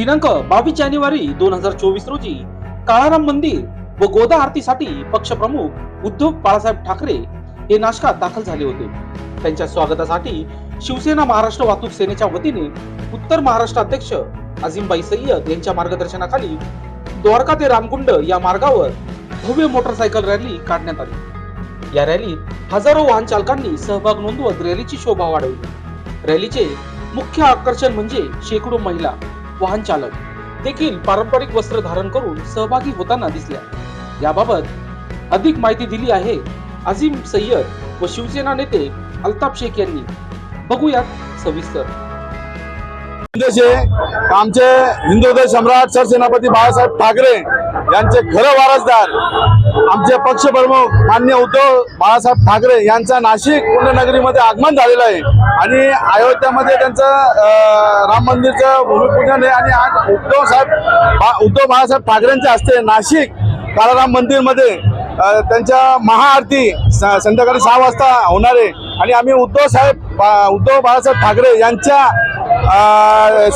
दिनांक बावीस जानेवारी दोन हजार चोवीस रोजी काळाराम मंदिर व गोदा आरतीसाठी पक्षप्रमुख उद्धव बाळासाहेब ठाकरे हे नाशकात दाखल झाले होते. त्यांच्या स्वागतासाठी शिवसेना महाराष्ट्र वाहतूक सेनेच्या वतीने उत्तर महाराष्ट्र अध्यक्ष अजिमबाई सय्यद यांच्या मार्गदर्शनाखाली द्वारका ते रामकुंड या मार्गावर भव्य मोटरसायकल रॅली काढण्यात आली. या रॅलीत हजारो वाहन चालकांनी सहभाग नोंदवत रॅलीची शोभा वाढवली. रॅलीचे मुख्य आकर्षण म्हणजे शेकडो महिला वाहन चालक देखील पारंपरिक वस्त्र धारण करून सहभागी होताना दिसल्या. याबाबत अधिक माहिती दिली आहे अजिम सय्यद व शिवसेना नेते अल्ताफ शेख यांनी. बघूयात सविस्तर. आमचे हिंदू सम्राट सरसेनापती बाळासाहेब ठाकरे यांचे खरं वारसदार आमचे पक्षप्रमुख मान्य उद्धव बाळासाहेब ठाकरे यांचा नाशिक पुण्यनगरीमध्ये आगमन झालेलं आहे. आणि अयोध्यामध्ये त्यांचं राम मंदिरचं भूमिपूजन आहे. आणि आज उद्धव साहेब बा- उद्धव बाळासाहेब ठाकरेंच्या हस्ते नाशिक काळाराम मंदिरमध्ये त्यांच्या महाआरती स- संध्याकाळी सहा वाजता होणार आहे. आणि आम्ही उद्धव साहेब उद्धव बाळासाहेब ठाकरे यांच्या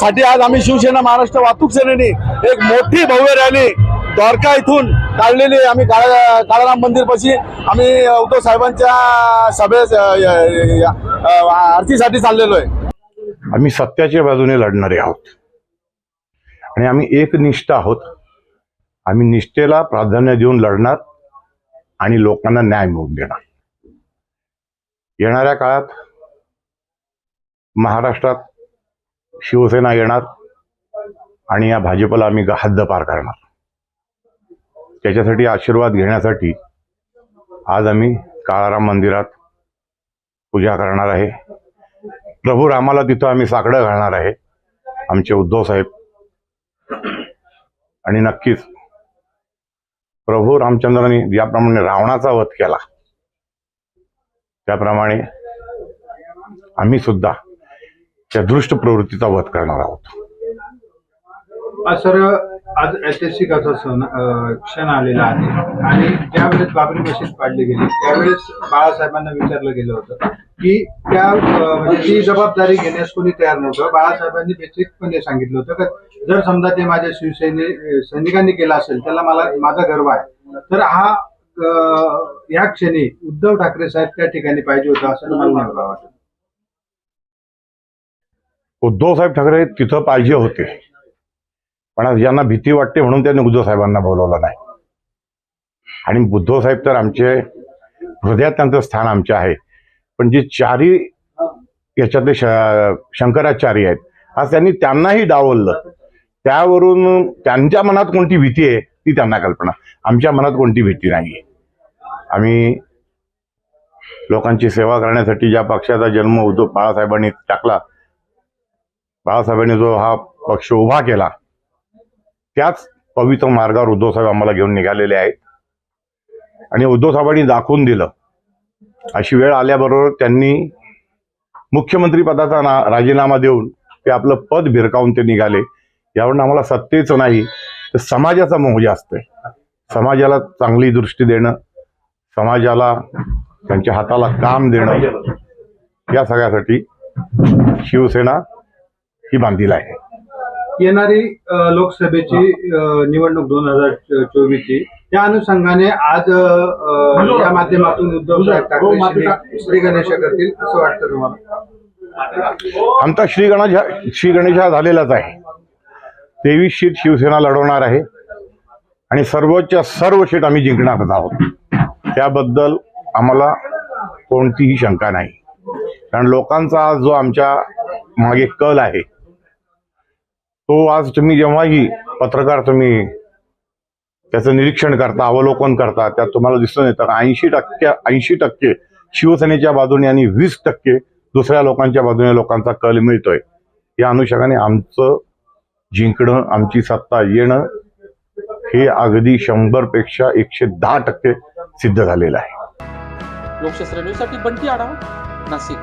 साठी आज आम्ही शिवसेना महाराष्ट्र वाहतूक सेनेने एक मोठी भव्य रॅली द्वारका इथून काढलेली आम्ही काळा काळाराम मंदिरपाशी आम्ही उद्धव साहेबांच्या सभे आरतीसाठी चाललेलो आहे. आम्ही सत्याच्या बाजूने लढणारे आहोत. आणि आम्ही एकनिष्ठ आहोत. आम्ही निष्ठेला प्राधान्य देऊन लढणार आणि लोकांना न्याय मिळवून देणार. येणाऱ्या काळात महाराष्ट्रात शिवसेना येणार आणि या भाजपला आम्ही हद्दपार करणार. त्याच्यासाठी आशीर्वाद घेण्यासाठी आज आम्ही काळाराम मंदिरात पूजा करणार आहे. प्रभू रामाला तिथं आम्ही साकडं घालणार आहे. आमचे उद्धव साहेब. आणि नक्कीच प्रभू रामचंद्राने ज्याप्रमाणे रावणाचा वध केला त्याप्रमाणे आम्ही सुद्धा त्या दृष्ट प्रवृत्तीचा वध करणार आहोत. सर आज ऐतिहासिकाचा सण क्षण आलेला आहे. आणि ज्यावेळेस बाबरी मशीद पाडली गेली त्यावेळेस बाळासाहेबांना विचारलं गेलं होतं की त्या म्हणजे ती जबाबदारी घेण्यास कोणी तयार नव्हतं. बाळासाहेबांनी बेसिकपणे सांगितलं होतं की जर समजा ते माझ्या शिवसेने सैनिकांनी केलं असेल त्याला मला माझा गर्व आहे तर हा या क्षणी उद्धव ठाकरे साहेब त्या ठिकाणी पाहिजे होतं असं मला वाटतं वाटत. उद्धव साहेब ठाकरे तिथं पाहिजे होते. पण आज ज्यांना भीती वाटते म्हणून त्यांनी उद्धव साहेबांना बोलवलं नाही. आणि उद्धव साहेब तर आमचे हृदयात त्यांचं स्थान आमचे आहे. पण जे चारी याच्यातले श- शंकराचार्य आहेत आज त्यांनी त्यांनाही डावललं. त्यावरून त्यांच्या मनात कोणती भीती आहे ती त्यांना कल्पना. आमच्या मनात कोणती भीती नाही आम्ही लोकांची सेवा करण्यासाठी ज्या पक्षाचा जन्म उद्धव बाळासाहेबांनी टाकला बाळासाहेबांनी जो हा पक्ष उभा केला त्याच पवित्र मार्गावर उद्धव साहेब आम्हाला घेऊन निघालेले आहेत. आणि उद्धव साहेबांनी दाखवून दिलं. अशी वेळ आल्याबरोबर त्यांनी मुख्यमंत्रीपदाचा ना राजीनामा देऊन ते आपलं पद भिरकावून ते निघाले. यावरून आम्हाला सत्तेचं नाही तर समाजाचा मोह जास्त आहे. समाजाला चांगली दृष्टी देणं समाजाला त्यांच्या हाताला काम देणं या सगळ्यासाठी शिवसेना ही बांधील आहे. येणारी लोकसभेची निवडणूक दोन हजार चोवीस ची त्या अनुषंगाने आज या माध्यमातून उद्धव साहेब ठाकरे श्री- श्री गणेश करतील असं वाटतं तुम्हाला? आमचा श्री गणेश हा- श्री गणेश हा झालेलाच आहे. तेवीस शीट शिवसेना लढवणार आहे. आणि सर्वोच्च सर्व शीट आम्ही जिंकणारच आहोत. त्याबद्दल आम्हाला कोणतीही शंका नाही. कारण लोकांचा आज जो आमच्या मागे कल आहे तो आज तुम्ही जेव्हाही पत्रकार तुम्ही त्याचं निरीक्षण करता अवलोकन करता त्यात तुम्हाला दिसून येतं ऐंशी टक्के ऐंशी टक्के शिवसेनेच्या बाजूने आणि वीस टक्के दुसऱ्या लोकांच्या बाजूने लोकांचा कल मिळतोय. या अनुषंगाने आमचं जिंकणं आमची सत्ता येणं हे अगदी शंभरपेक्षा एकशे दहा टक्के सिद्ध झालेलं आहे. लोकशास्त्र न्यूजसाठी बंटी आढावा नाशिक.